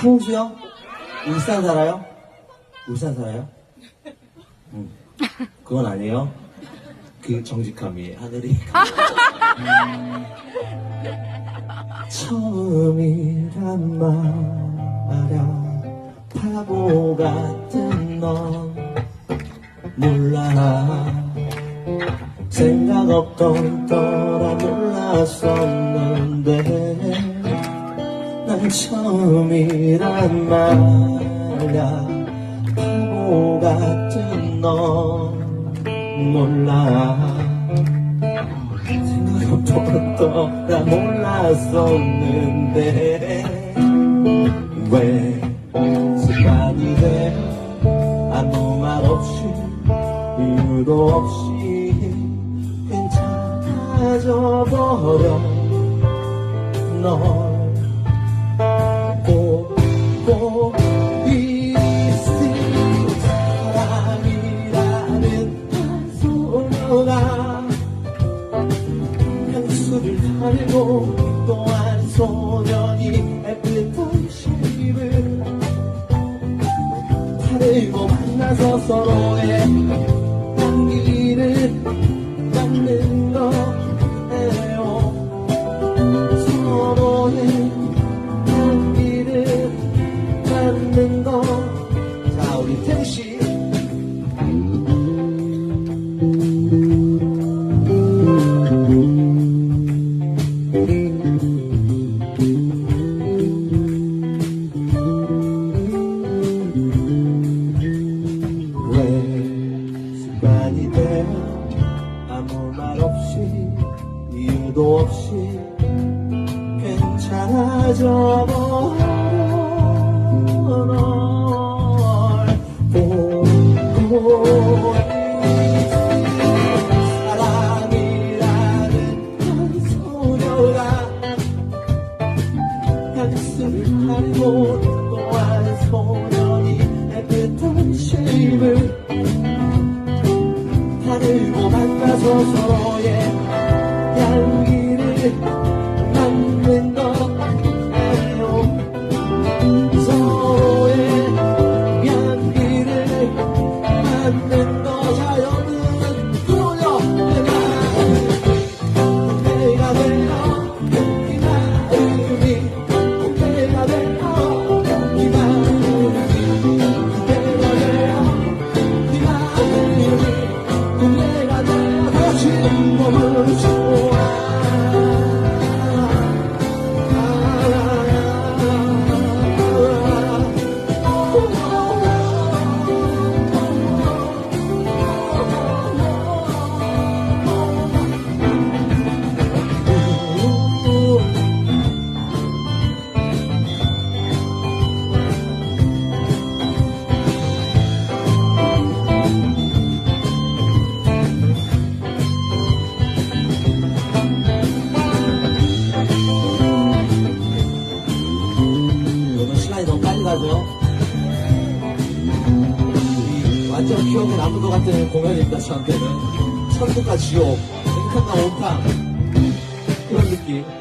상주요? 울산 살아요? 울산 살아요? 음, 그건 아니에요. 그 정직함이 하늘이. 처음이란 말야 바보 같은 넌 몰라 생각 없던 떠라 몰랐었 처음이란 말야 바보 같은 넌 몰라. 생각 없던 떠라 몰랐었는데 왜 습관이 돼? 아무 말 없이 이유도 없이 괜찮아져 버려. 널 달고 또한 소년이 애틋한 시를 다르고 만나서 서로의 향기를 맡는 거예요. 서로의 향기를 맡는 거 습관이 되어 아무 말 없이 이유도 없이 괜찮아져 널 보고 사랑이라는 한 소녀가 향수를 달고 맡 빨리 가죠? 이 완전 기억에 남을 것 같은 공연입니다, 저한테는. 천국과 지옥, 냉탕과 온탕. 그런 느낌.